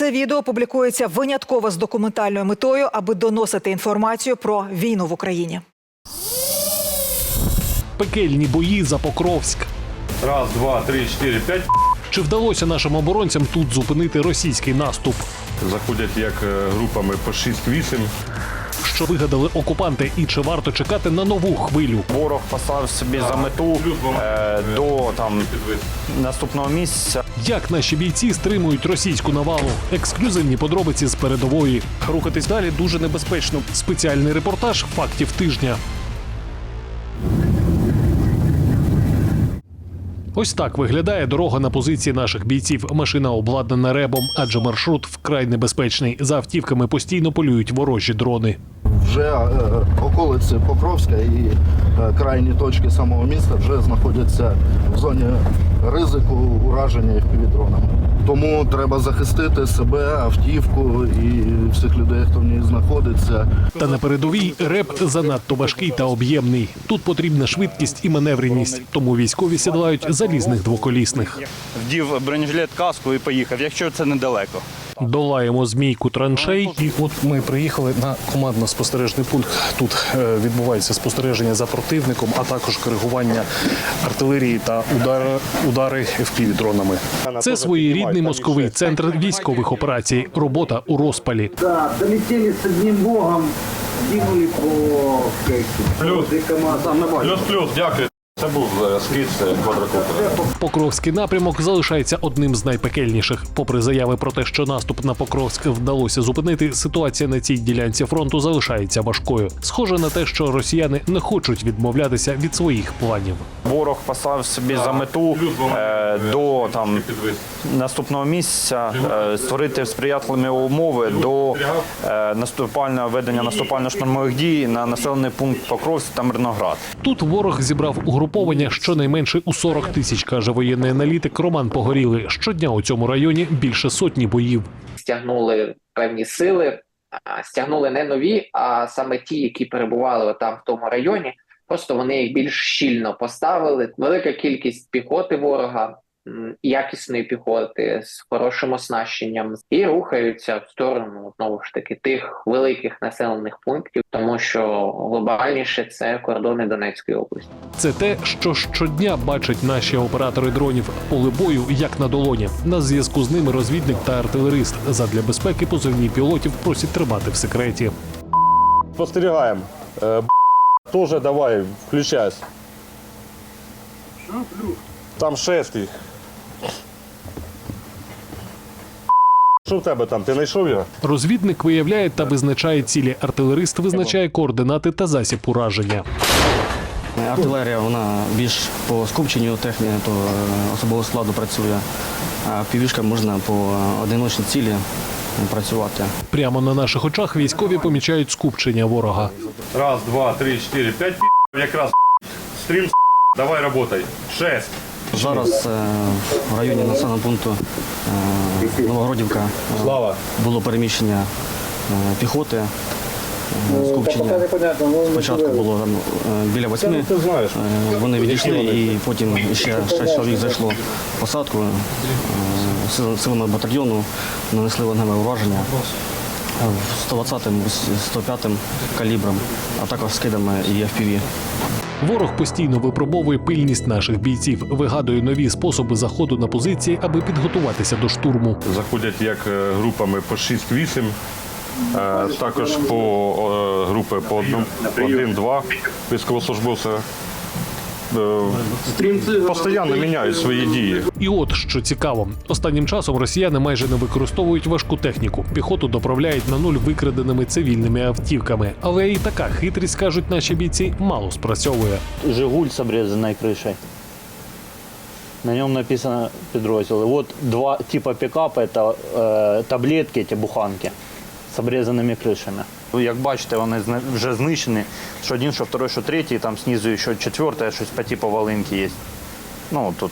Це відео публікується винятково з документальною метою, аби доносити інформацію про війну в Україні. Пекельні бої за Покровськ. Раз, два, три, чотири, п'ять. Чи вдалося нашим оборонцям тут зупинити російський наступ? Заходять як е, групами по 6-8. Що вигадали окупанти, і чи варто чекати на нову хвилю? Ворог поставив собі за мету е, до там наступного місяця Як наші бійці стримують російську навалу? Ексклюзивні подробиці з передової. Рухатись далі дуже небезпечно. Спеціальний репортаж фактів тижня. Ось так виглядає дорога на позиції наших бійців. Машина обладнана ребом, адже маршрут вкрай небезпечний. За автівками постійно полюють ворожі дрони. Вже е, околиці Покровська і е, крайні точки самого міста вже знаходяться в зоні ризику ураження FPV-дронами. Тому треба захистити себе, автівку і всіх людей, хто в ній знаходиться. Та на передовій реп занадто важкий та об'ємний. Тут потрібна швидкість і маневреність, тому військові сідлають залізних двоколісних. вдів бронежилет каску і поїхав, якщо це недалеко. Долаємо змійку траншей. І от ми приїхали на командно-спостережний пункт. Тут е, відбувається спостереження за противником, а також коригування артилерії та удари, удари fpv дронами. Це своєрідний московий центр військових операцій. Робота у розпалі. Да, долетели с одним богом, по Плюс. КамАЗ. Плюс-плюс, дякую. Це був е, скид е, квадрокоптера. Покровський напрямок залишається одним з найпекельніших. Попри заяви про те, що наступ на Покровськ вдалося зупинити, ситуація на цій ділянці фронту залишається важкою. Схоже на те, що росіяни не хочуть відмовлятися від своїх планів. Ворог поставив собі за мету е, до там наступного місяця е, створити сприятливі умови до е, наступального ведення наступально-штурмових дій на населений пункт Покровськ та Мирноград. Тут ворог зібрав угруповання щонайменше у 40 тисяч, каже воєнний аналітик Роман Погоріли. Щодня у цьому районі більше сотні боїв. стягнули певні сили, стягнули не нові, а саме ті, які перебували там в тому районі. Просто вони їх більш щільно поставили. Велика кількість піхоти ворога, якісної піхоти з хорошим оснащенням, і рухаються в сторону знову ж таки тих великих населених пунктів, тому що глобальніше це кордони Донецької області. Це те, що щодня бачать наші оператори дронів поле бою як на долоні. На зв'язку з ними розвідник та артилерист. Задля безпеки позивні пілотів просять тримати в секреті. Спостерігаємо. Е, Тоже давай, включайся. Там шестий. Що в тебе там? Ти знайшов його? Розвідник виявляє та визначає цілі. Артилерист визначає координати та засіб ураження. Артилерія вона більш по скупченню техніки, то е, особового складу працює. А півішка можна по одиночній цілі працювати. Прямо на наших очах військові помічають скупчення ворога. Раз, два, три, чотири, п'ять. Якраз стрім. Давай работай. Шесть. Зараз е, в районі населеного пункту е, Новогродівка е, було переміщення піхоти. е, Скупчення спочатку було там, біля восьми. Вони відійшли і потім ще шість чоловік зайшло в посадку. Силами батальйону нанесли вогневе ураження 120-м, 105-м калібром, а також скидами і FPV. Ворог постійно випробовує пильність наших бійців, вигадує нові способи заходу на позиції, аби підготуватися до штурму. Заходять як е, групами по 6-8. е, Також по е, групи по 1-2 військовослужбовця Е, Постійно міняють свої дії. І от що цікаво, останнім часом росіяни майже не використовують важку техніку. Піхоту доправляють на нуль викраденими цивільними автівками. Але і така хитрість, кажуть наші бійці, мало спрацьовує. Жигуль с обрезанной крышей. На нем написано подроздел. Вот два типа пикапа, это э, таблетки, эти буханки с обрезанными крышами. Ну, Як бачите, вони вже знищені. Що один, що второй, що третій, там знизу ще четверте, щось по типу є. Ну, тут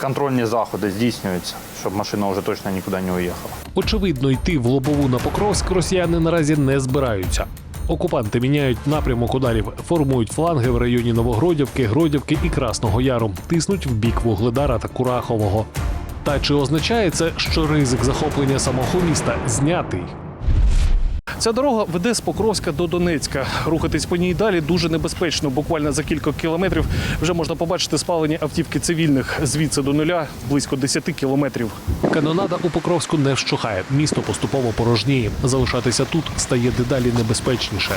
контрольні заходи здійснюються, щоб машина вже точно нікуди не уїхала. Очевидно, йти в лобову на Покровськ росіяни наразі не збираються. Окупанти міняють напрямок ударів, формують фланги в районі Новогродівки, Гродівки і Красного Яру, тиснуть в бік Вугледара та Курахового. Та чи означає це, що ризик захоплення самого міста знятий? Ця дорога веде з Покровська до Донецька. Рухатись по ній далі дуже небезпечно. Буквально за кілька кілометрів вже можна побачити спалені автівки цивільних. Звідси до нуля близько 10 кілометрів. Канонада у Покровську не вщухає. Місто поступово порожніє. Залишатися тут стає дедалі небезпечніше.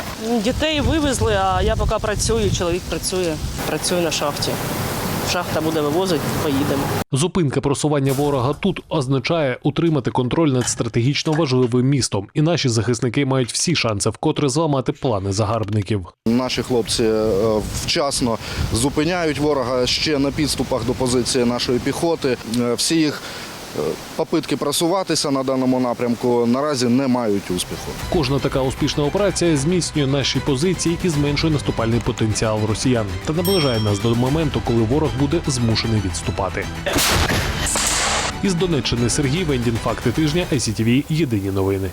Дітей вивезли, а я поки працюю, чоловік працює, працює на шахті. Шахта буде вивозити, поїдемо. Зупинка просування ворога тут означає утримати контроль над стратегічно важливим містом, і наші захисники мають всі шанси вкотре зламати плани загарбників. Наші хлопці е, вчасно зупиняють ворога ще на підступах до позиції нашої піхоти. Е, Всі їх попитки просуватися на даному напрямку наразі не мають успіху. Кожна така успішна операція зміцнює наші позиції і зменшує наступальний потенціал росіян та наближає нас до моменту, коли ворог буде змушений відступати. Із Донеччини Сергій Вендін. Факти тижня ICTV. Єдині новини.